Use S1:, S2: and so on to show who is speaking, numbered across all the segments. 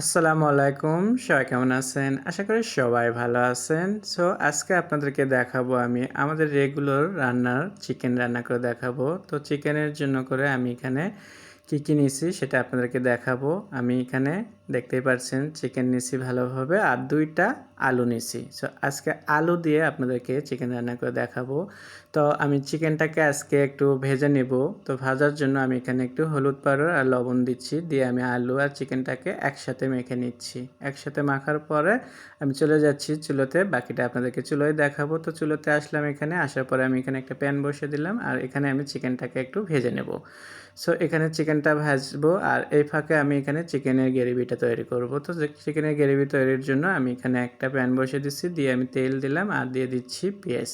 S1: আসসালামু আলাইকুম। সবাই কেমন আছেন? আশা করি সবাই ভালো আছেন। সো আজকে আপনাদেরকে দেখাবো আমি আমাদের রেগুলার রান্নার চিকেন রান্না করে দেখাবো। তো চিকেনের জন্য করে আমি এখানে কী কী নিছি সেটা আপনাদেরকে দেখাবো। আমি এখানে দেখতেই পাচ্ছেন চিকেন নিছি ভালোভাবে। আর দুইটা আলু নিছি সো আজকে আলু দিয়ে আপনাদেরকে চিকেন রান্না করে দেখাবো। তো, আমি চিকেনটাকে আজকে একটু ভেজে নেব। তো, ভাজার জন্য আমি এখানে একটু হলুদ পাউডার আর লবণ দিচ্ছি। দিয়ে আমি আলু আর চিকেনটাকে একসাথে মেখে নিচ্ছি। একসাথে মাখার পরে আমি চলে যাচ্ছি চুলোতে। বাকিটা আপনাদেরকে চুলোয় দেখাবো। তো, চুলোতে আসলাম এখানে। আসার পরে আমি এখানে একটা প্যান বসে দিলাম। আর এখানে আমি চিকেনটাকে একটু ভেজে নেব। সো এখানে চিকেনটা ভাজবো। আর এই ফাঁকে আমি এখানে চিকেনের গ্রেভিটা তৈরি করব। তো চিকেনের গ্রেভি তৈরির জন্য আমি এখানে একটা প্যান বসিয়ে দিচ্ছি, দিয়ে আমি তেল দিলাম আর দিয়ে দিচ্ছি পেঁয়াজ।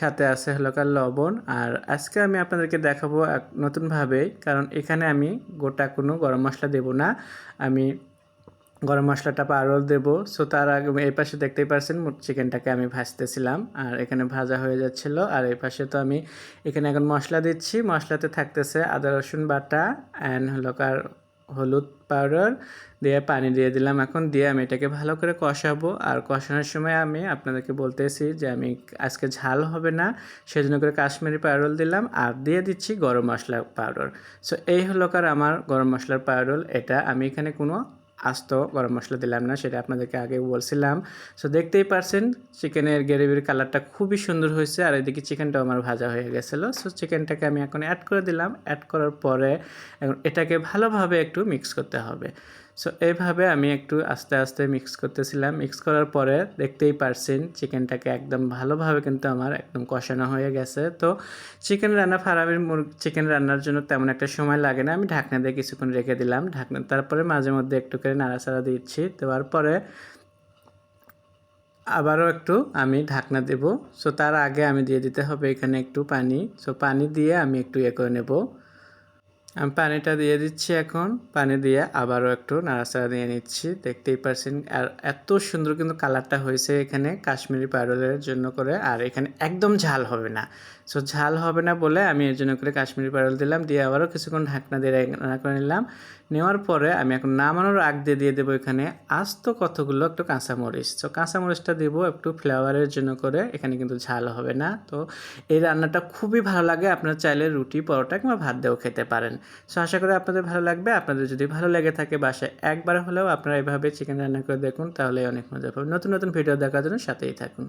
S1: সাথে আছে হালকা লবণ। আর আজকে আমি আপনাদেরকে দেখাবো এক নতুনভাবে, কারণ এখানে আমি গোটা কোনো গরম মশলা দেব না। আমি গরম মশলাটা পারল দেব। সো তার আগে এই পাশে দেখতেই পারছেন চিকেনটাকে আমি ভাজতেছিলাম। আর এখানে ভাজা হয়ে যাচ্ছিল। আর এই পাশে তো আমি এখানে এখন মশলা দিচ্ছি। মশলাতে থাকতেছে আদা রসুন বাটা অ্যান্ড হলকার হলুদ পাউডার দিয়ে পানি দিয়ে দিলাম। এখন দিয়ে আমি এটাকে ভালো করে কষাবো। আর কষানোর সময় আমি আপনাদেরকে বলতেছি যে আমি আজকে ঝাল হবে না, সেজন্য করে কাশ্মীরি পাউডার দিলাম আর দিয়ে দিচ্ছি গরম মশলা পাউডার সো এই হলো কার আমার গরম মশলার পাউডার এটা আমি এখানে কোনো আস্ত গরম মশলা দিলাম না, সেটা আপনাদেরকে আগে বলছিলাম। সো দেখতেই পারছেন চিকেনের গ্রেভির কালারটা খুবই সুন্দর হয়েছে, আর এদিকে চিকেনটাও আমার ভাজা হয়ে গেছিল। সো চিকেনটাকে আমি এখন অ্যাড করে দিলাম। অ্যাড করার পরে এখন এটাকে ভালোভাবে একটু মিক্স করতে হবে। সো এইভাবে আমি একটু আস্তে আস্তে মিক্স করতেছিলাম। মিক্স করার পরে দেখতেই পারছেন চিকেনটাকে একদম ভালোভাবে কিন্তু আমার একদম কষানো হয়ে গেছে। তো চিকেন রান্না, ফার্মের মুরগ চিকেন রান্নার জন্য তেমন একটা সময় লাগে না। আমি ঢাকনা দিয়ে কিছুক্ষণ রেখে দিলাম। ঢাকনা, তারপরে মাঝে মধ্যে একটু করে নাড়াচাড়া দিচ্ছি। দেওয়ার পরে আবারও একটু আমি ঢাকনা দেব। সো তার আগে আমি দিয়ে দিতে হবে এখানে একটু পানি। সো পানি দিয়ে আমি একটু ইয়ে করে নেব। আমি পানিটা দিয়ে দিচ্ছি এখন। পানি দিয়ে আবারও একটু নাড়াচাড়া দিয়ে নিচ্ছি। দেখতেই পারছেন, আর এত সুন্দর কিন্তু কালারটা হয়েছে এখানে কাশ্মীরি পাউডারের জন্য করে, আর এখানে একদম ঝাল হবে না। সো ঝাল হবে না বলে আমি এর জন্য করে কাশ্মীরি পাউডার দিলাম, দিয়ে আবারও কিছুক্ষণ ঢাকনা দিয়ে রান্না করে নিলাম। নেওয়ার পরে আমি এখন নামানোর আগ দিয়ে দিয়ে দেবো এখানে আস্ত কতগুলো একটু কাঁচামরিচ। তো কাঁচামরিচটা দেবো একটু ফ্লেভারের জন্য করে, এখানে কিন্তু ঝাল হবে না। তো এই রান্নাটা খুবই ভালো লাগে, আপনার চাইলে রুটি, পরোটা কিংবা ভাত দিয়েও খেতে পারেন। সো আশা করি আপনাদের ভালো লাগবে। আপনাদের যদি ভালো লেগে থাকে বাসায় একবার হলেও আপনারা এভাবে চিকেন রান্না করে দেখুন, তাহলে অনেক মজা পাবেন। নতুন নতুন ভিডিও দেখার জন্য সাথেই থাকুন।